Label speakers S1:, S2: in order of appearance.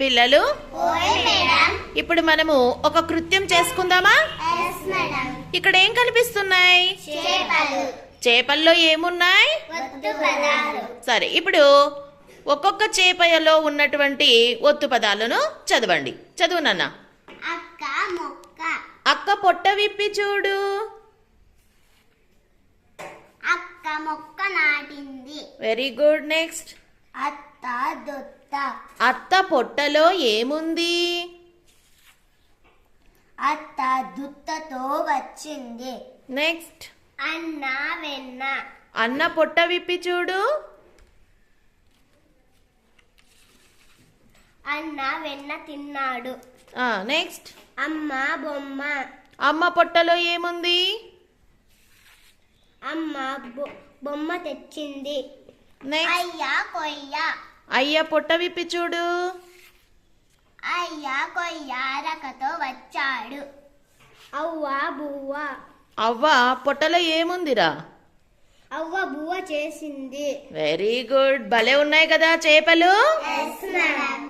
S1: పిల్లలు? ఇప్పుడు మనము ఒక కృత్యం చేసుకుందామా? ఇక్కడ ఏం కనిపిస్తున్నాయి?
S2: చేపలు.
S1: చేపల్లో ఏమున్నాయి? సరే ఇప్పుడు ఒక్కొక్క చేపలో ఉన్నటువంటి ఒత్తు పదాలను చదవండి. చదువు నాన్న.
S2: అక్క
S1: పొట్ట విప్పి చూడు.
S2: అక్క మొక్క నాటింది.
S1: వెరీ గుడ్ నెక్స్ట్
S2: అత్త.
S1: పొట్టలో ఏముంది?
S2: అత్త దుత్తతో వచ్చింది.
S1: నెక్స్ట్.
S2: అన్న వెన్న.
S1: అన్న పొట్ట విప్పి చూడు.
S2: అన్న వెన్న తిన్నాడు.
S1: నెక్స్ట్.
S2: అమ్మ బొమ్మ.
S1: అమ్మ పొట్టలో ఏముంది?
S2: అమ్మ బొమ్మ తెచ్చింది.
S1: నెక్స్ట్.
S2: అయ్య కొయ్య.
S1: అయ్య పొట్ట విప్పి చూడు.
S2: అయ్య కొయ్య రకతో వచ్చాడు. అవ్వ బువ్వ.
S1: అవ్వ పొట్టలో ఏముందిరా?
S2: అవ్వ బువ్వ చేసింది.
S1: వెరీ గుడ్ భలే ఉన్నాయి కదా చేపలు?
S2: Yes madam